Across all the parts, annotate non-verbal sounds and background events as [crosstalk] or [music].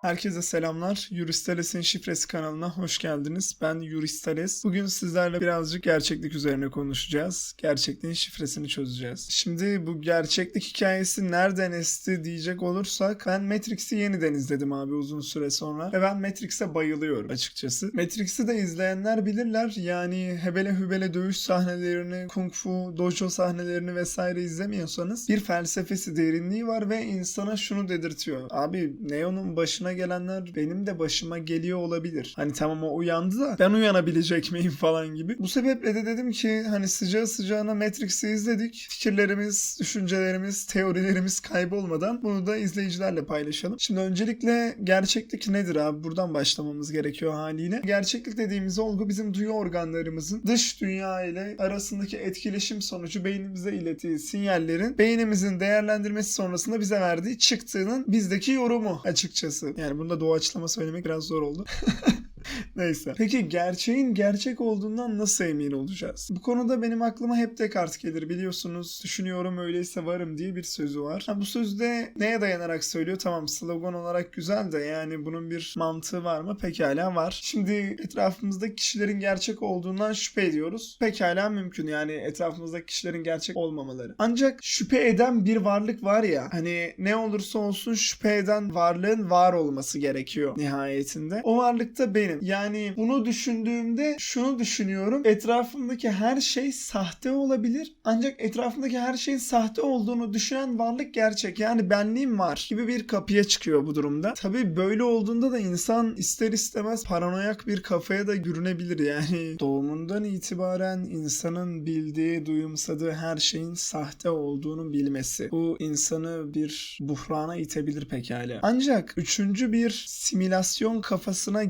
Herkese selamlar. Yuristales'in şifresi kanalına hoş geldiniz. Ben Yuristales. Bugün sizlerle birazcık gerçeklik üzerine konuşacağız. Gerçekliğin şifresini çözeceğiz. Şimdi bu gerçeklik hikayesi nereden esti diyecek olursak ben Matrix'i yeniden izledim abi uzun süre sonra ve ben Matrix'e bayılıyorum açıkçası. Matrix'i de izleyenler bilirler. Yani hebele hübele dövüş sahnelerini, kung fu, dojo sahnelerini vesaire izlemiyorsanız bir felsefesi, derinliği var ve insana şunu dedirtiyor. Abi Neo'nun başına gelenler benim de başıma geliyor olabilir. Hani tamam o uyandı da ben uyanabilecek miyim falan gibi. Bu sebeple de dedim ki hani sıcağı sıcağına Matrix'i izledik. Fikirlerimiz, düşüncelerimiz, teorilerimiz kaybolmadan bunu da izleyicilerle paylaşalım. Şimdi öncelikle gerçeklik nedir abi? Buradan başlamamız gerekiyor haliyle. Gerçeklik dediğimiz olgu bizim duyu organlarımızın dış dünya ile arasındaki etkileşim sonucu beynimize ilettiği sinyallerin beynimizin değerlendirmesi sonrasında bize verdiği çıktığının bizdeki yorumu açıkçası. Yani bunu da doğaçlama söylemek biraz zor oldu. [laughs] Neyse. Peki gerçeğin gerçek olduğundan nasıl emin olacağız? Bu konuda benim aklıma hep Descartes gelir biliyorsunuz. Düşünüyorum öyleyse varım diye bir sözü var. Ha, bu sözde neye dayanarak söylüyor? Tamam slogan olarak güzel de yani bunun bir mantığı var mı? Pekala var. Şimdi etrafımızdaki kişilerin gerçek olduğundan şüphe ediyoruz. Pekala mümkün yani etrafımızdaki kişilerin gerçek olmamaları. Ancak şüphe eden bir varlık var ya hani ne olursa olsun şüphe eden varlığın var olması gerekiyor nihayetinde. O varlıkta benim. Yani bunu düşündüğümde şunu düşünüyorum. Etrafımdaki her şey sahte olabilir. Ancak etrafımdaki her şeyin sahte olduğunu düşünen varlık gerçek. Yani benliğim var gibi bir kapıya çıkıyor bu durumda. Tabii böyle olduğunda da insan ister istemez paranoyak bir kafaya da bürünebilir. Yani [laughs] doğumundan itibaren insanın bildiği, duyumsadığı her şeyin sahte olduğunu bilmesi. Bu insanı bir buhrana itebilir pekala. Ancak üçüncü bir simülasyon kafasına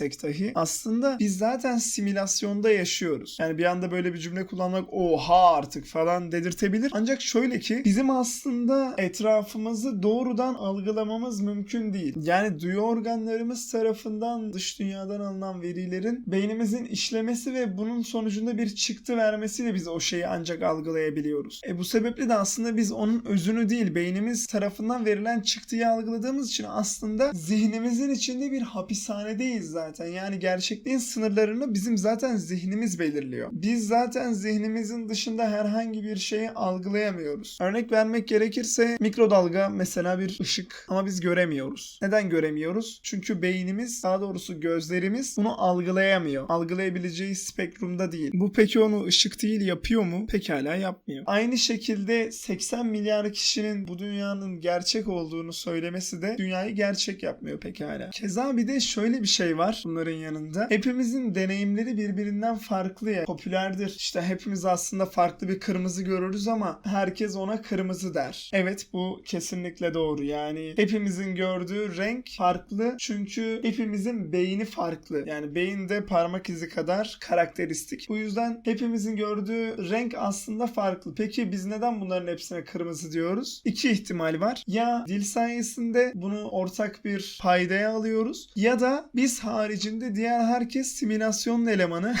girmesek dahi aslında biz zaten simülasyonda yaşıyoruz. Yani bir anda böyle bir cümle kullanmak oha artık falan dedirtebilir. Ancak şöyle ki bizim aslında etrafımızı doğrudan algılamamız mümkün değil. Yani duyu organlarımız tarafından dış dünyadan alınan verilerin beynimizin işlemesi ve bunun sonucunda bir çıktı vermesiyle biz o şeyi ancak algılayabiliyoruz. E bu sebeple de aslında biz onun özünü değil beynimiz tarafından verilen çıktıyı algıladığımız için aslında zihnimizin içinde bir hapishanedeyiz zaten. Yani gerçekliğin sınırlarını bizim zaten zihnimiz belirliyor. Biz zaten zihnimizin dışında herhangi bir şeyi algılayamıyoruz. Örnek vermek gerekirse mikrodalga mesela bir ışık ama biz göremiyoruz. Neden göremiyoruz? Çünkü beynimiz daha doğrusu gözlerimiz bunu algılayamıyor. Algılayabileceği spektrumda değil. Bu peki onu ışık değil yapıyor mu? Pekala yapmıyor. Aynı şekilde 80 milyar kişinin bu dünyanın gerçek olduğunu söylemesi de dünyayı gerçek yapmıyor pekala. Keza bir de şöyle bir şey var bunların yanında. Hepimizin deneyimleri birbirinden farklı ya. Popülerdir. İşte hepimiz aslında farklı bir kırmızı görürüz ama herkes ona kırmızı der. Evet bu kesinlikle doğru. Yani hepimizin gördüğü renk farklı çünkü hepimizin beyni farklı. Yani beyinde parmak izi kadar karakteristik. Bu yüzden hepimizin gördüğü renk aslında farklı. Peki biz neden bunların hepsine kırmızı diyoruz? İki ihtimal var. Ya dil sayesinde bunu ortak bir paydaya alıyoruz ya da biz haricinde diğer herkes simülasyonun elemanı.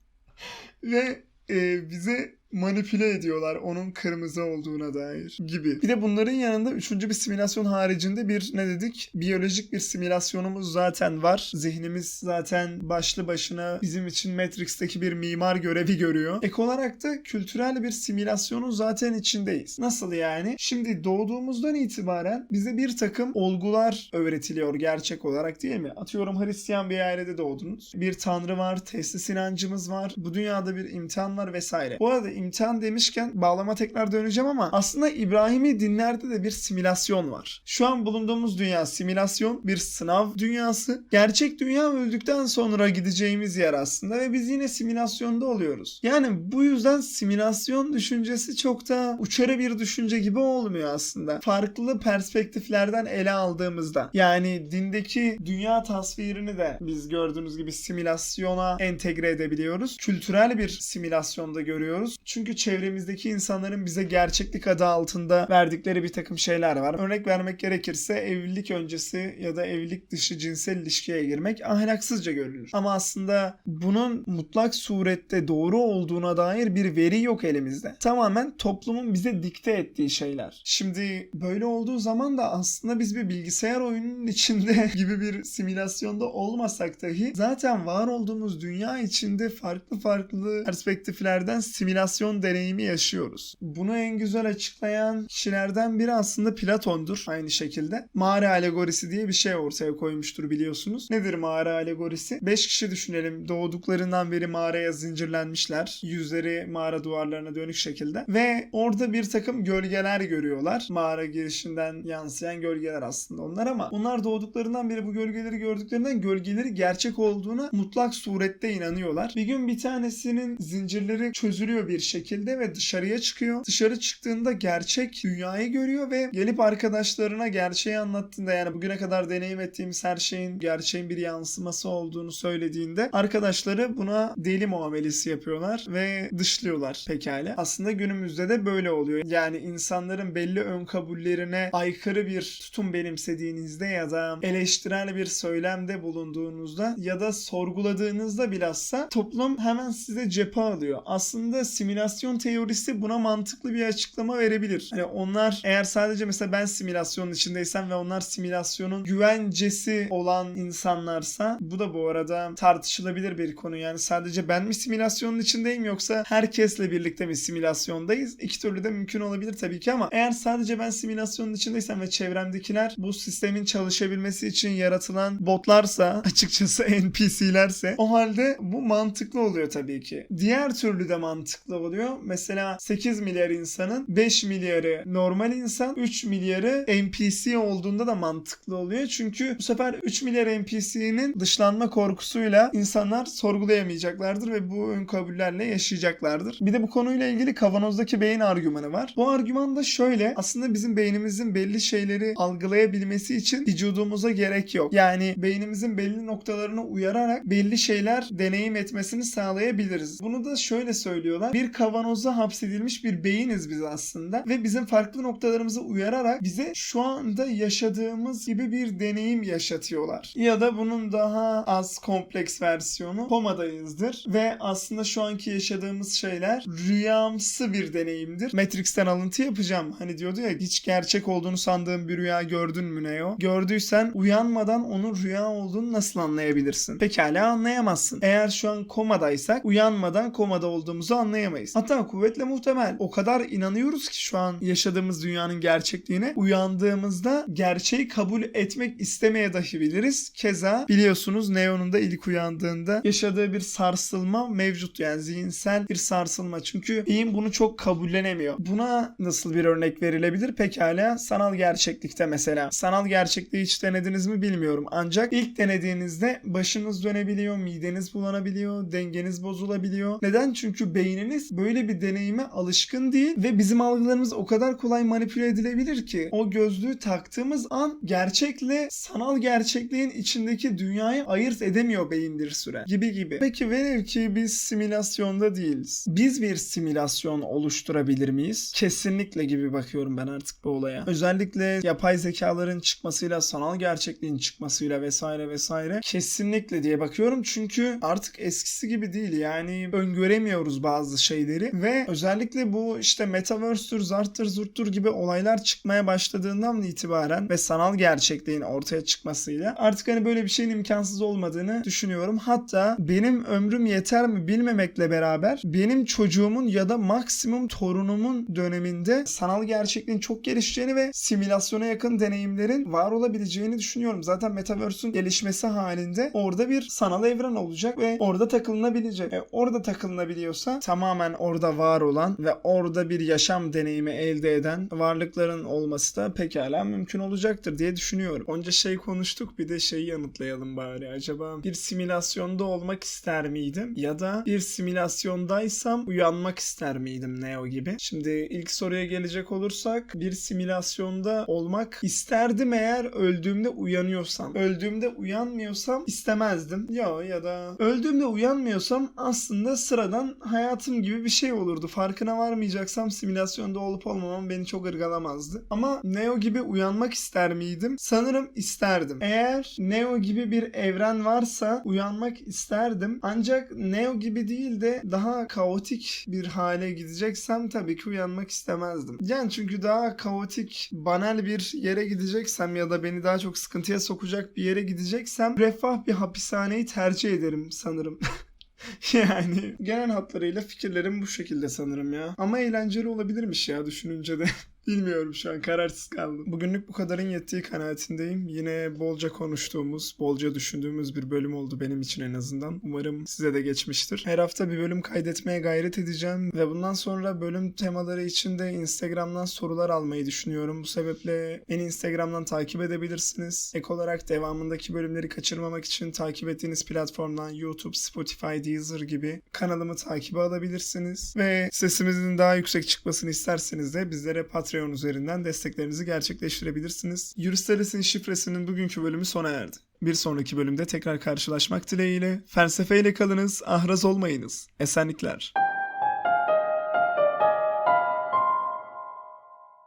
[laughs] Ve e, bize manipüle ediyorlar onun kırmızı olduğuna dair gibi. Bir de bunların yanında üçüncü bir simülasyon haricinde bir ne dedik? Biyolojik bir simülasyonumuz zaten var. Zihnimiz zaten başlı başına bizim için Matrix'teki bir mimar görevi görüyor. Ek olarak da kültürel bir simülasyonun zaten içindeyiz. Nasıl yani? Şimdi doğduğumuzdan itibaren bize bir takım olgular öğretiliyor gerçek olarak değil mi? Atıyorum Hristiyan bir ailede doğdunuz. Bir tanrı var, teslis inancımız var. Bu dünyada bir imtihan var vesaire. Bu arada imtihan demişken bağlama tekrar döneceğim ama aslında İbrahimi dinlerde de bir simülasyon var. Şu an bulunduğumuz dünya simülasyon, bir sınav dünyası. Gerçek dünya öldükten sonra gideceğimiz yer aslında ve biz yine simülasyonda oluyoruz. Yani bu yüzden simülasyon düşüncesi çok da uçarı bir düşünce gibi olmuyor aslında. Farklı perspektiflerden ele aldığımızda. Yani dindeki dünya tasvirini de biz gördüğünüz gibi simülasyona entegre edebiliyoruz. Kültürel bir simülasyonda görüyoruz. Çünkü çevremizdeki insanların bize gerçeklik adı altında verdikleri bir takım şeyler var. Örnek vermek gerekirse evlilik öncesi ya da evlilik dışı cinsel ilişkiye girmek ahlaksızca görülür. Ama aslında bunun mutlak surette doğru olduğuna dair bir veri yok elimizde. Tamamen toplumun bize dikte ettiği şeyler. Şimdi böyle olduğu zaman da aslında biz bir bilgisayar oyununun içinde [laughs] gibi bir simülasyonda olmasak dahi zaten var olduğumuz dünya içinde farklı farklı perspektiflerden simülasyon deneyimi yaşıyoruz. Bunu en güzel açıklayan kişilerden biri aslında Platon'dur aynı şekilde. Mağara alegorisi diye bir şey ortaya koymuştur biliyorsunuz. Nedir mağara alegorisi? 5 kişi düşünelim. Doğduklarından beri mağaraya zincirlenmişler. Yüzleri mağara duvarlarına dönük şekilde. Ve orada bir takım gölgeler görüyorlar. Mağara girişinden yansıyan gölgeler aslında onlar ama onlar doğduklarından beri bu gölgeleri gördüklerinden gölgeleri gerçek olduğuna mutlak surette inanıyorlar. Bir gün bir tanesinin zincirleri çözülüyor bir şekilde ve dışarıya çıkıyor. Dışarı çıktığında gerçek dünyayı görüyor ve gelip arkadaşlarına gerçeği anlattığında yani bugüne kadar deneyim ettiğimiz her şeyin gerçeğin bir yansıması olduğunu söylediğinde arkadaşları buna deli muamelesi yapıyorlar ve dışlıyorlar pekala. Aslında günümüzde de böyle oluyor. Yani insanların belli ön kabullerine aykırı bir tutum benimsediğinizde ya da eleştirel bir söylemde bulunduğunuzda ya da sorguladığınızda bilhassa toplum hemen size cephe alıyor. Aslında simülasyon teorisi buna mantıklı bir açıklama verebilir. Hani onlar eğer sadece mesela ben simülasyonun içindeysem ve onlar simülasyonun güvencesi olan insanlarsa bu da bu arada tartışılabilir bir konu. Yani sadece ben mi simülasyonun içindeyim yoksa herkesle birlikte mi simülasyondayız? İki türlü de mümkün olabilir tabii ki ama eğer sadece ben simülasyonun içindeysem ve çevremdekiler bu sistemin çalışabilmesi için yaratılan botlarsa [laughs] açıkçası NPC'lerse o halde bu mantıklı oluyor tabii ki. Diğer türlü de mantıklı oluyor. Mesela 8 milyar insanın 5 milyarı normal insan 3 milyarı NPC olduğunda da mantıklı oluyor. Çünkü bu sefer 3 milyar NPC'nin dışlanma korkusuyla insanlar sorgulayamayacaklardır ve bu ön kabullerle yaşayacaklardır. Bir de bu konuyla ilgili kavanozdaki beyin argümanı var. Bu argüman da şöyle aslında bizim beynimizin belli şeyleri algılayabilmesi için vücudumuza gerek yok. Yani beynimizin belli noktalarını uyararak belli şeyler deneyim etmesini sağlayabiliriz. Bunu da şöyle söylüyorlar. Bir kavanoza hapsedilmiş bir beyiniz biz aslında ve bizim farklı noktalarımızı uyararak bize şu anda yaşadığımız gibi bir deneyim yaşatıyorlar. Ya da bunun daha az kompleks versiyonu komadayızdır ve aslında şu anki yaşadığımız şeyler rüyamsı bir deneyimdir. Matrix'ten alıntı yapacağım. Hani diyordu ya hiç gerçek olduğunu sandığın bir rüya gördün mü Neo? Gördüysen uyanmadan onun rüya olduğunu nasıl anlayabilirsin? Pekala anlayamazsın. Eğer şu an komadaysak uyanmadan komada olduğumuzu anlayamayız. Hatta kuvvetle muhtemel. O kadar inanıyoruz ki şu an yaşadığımız dünyanın gerçekliğine uyandığımızda gerçeği kabul etmek istemeye dahi biliriz. Keza biliyorsunuz Neo'nun da ilk uyandığında yaşadığı bir sarsılma mevcut yani zihinsel bir sarsılma. Çünkü beyin bunu çok kabullenemiyor. Buna nasıl bir örnek verilebilir? Pekala sanal gerçeklikte mesela. Sanal gerçekliği hiç denediniz mi bilmiyorum. Ancak ilk denediğinizde başınız dönebiliyor, mideniz bulanabiliyor, dengeniz bozulabiliyor. Neden? Çünkü beyniniz böyle bir deneyime alışkın değil ve bizim algılarımız o kadar kolay manipüle edilebilir ki o gözlüğü taktığımız an gerçekle sanal gerçekliğin içindeki dünyayı ayırt edemiyor beyin bir süre gibi gibi. Peki velev ki biz simülasyonda değiliz. Biz bir simülasyon oluşturabilir miyiz? Kesinlikle gibi bakıyorum ben artık bu olaya. Özellikle yapay zekaların çıkmasıyla, sanal gerçekliğin çıkmasıyla vesaire vesaire kesinlikle diye bakıyorum. Çünkü artık eskisi gibi değil. Yani öngöremiyoruz bazı şeyleri ve özellikle bu işte metaverse'tür, zarttır, zurttur gibi olaylar çıkmaya başladığından itibaren ve sanal gerçekliğin ortaya çıkmasıyla artık hani böyle bir şeyin imkansız olmadığını düşünüyorum. Hatta benim ömrüm yeter mi bilmemekle beraber benim çocuğumun ya da maksimum torunumun döneminde sanal gerçekliğin çok gelişeceğini ve simülasyona yakın deneyimlerin var olabileceğini düşünüyorum. Zaten Metaverse'ün gelişmesi halinde orada bir sanal evren olacak ve orada takılınabilecek. E, orada takılınabiliyorsa tamamen orada var olan ve orada bir yaşam deneyimi elde eden varlıkların olması da pekala mümkün olacaktır diye düşünüyorum. Onca şey konuştuk bir de şeyi yanıtlayalım bari. Acaba bir simülasyonda olmak ister miydim? Ya da bir simülasyondaysam uyanmak ister miydim Neo gibi? Şimdi ilk soruya gelecek olursak bir simülasyonda olmak isterdim eğer öldüğümde uyanıyorsam. Öldüğümde uyanmıyorsam istemezdim. Ya ya da öldüğümde uyanmıyorsam aslında sıradan hayatım gibi bir şey olurdu. Farkına varmayacaksam simülasyonda olup olmamam beni çok ırgalamazdı. Ama Neo gibi uyanmak ister miydim? Sanırım isterdim. Eğer Neo gibi bir evren varsa uyanmak isterdim. Ancak Neo gibi değil de daha kaotik bir hale gideceksem tabii ki uyanmak istemezdim. Yani çünkü daha kaotik, banal bir yere gideceksem ya da beni daha çok sıkıntıya sokacak bir yere gideceksem refah bir hapishaneyi tercih ederim sanırım. [laughs] [laughs] yani genel hatlarıyla fikirlerim bu şekilde sanırım ya. Ama eğlenceli olabilirmiş ya düşününce de. [laughs] Bilmiyorum şu an kararsız kaldım. Bugünlük bu kadarın yettiği kanaatindeyim. Yine bolca konuştuğumuz, bolca düşündüğümüz bir bölüm oldu benim için en azından. Umarım size de geçmiştir. Her hafta bir bölüm kaydetmeye gayret edeceğim ve bundan sonra bölüm temaları için de Instagram'dan sorular almayı düşünüyorum. Bu sebeple beni Instagram'dan takip edebilirsiniz. Ek olarak devamındaki bölümleri kaçırmamak için takip ettiğiniz platformdan YouTube, Spotify, Deezer gibi kanalımı takibe alabilirsiniz. Ve sesimizin daha yüksek çıkmasını isterseniz de bizlere Patreon üzerinden desteklerinizi gerçekleştirebilirsiniz. Yuristelis'in şifresinin bugünkü bölümü sona erdi. Bir sonraki bölümde tekrar karşılaşmak dileğiyle felsefeyle kalınız, ahraz olmayınız. Esenlikler.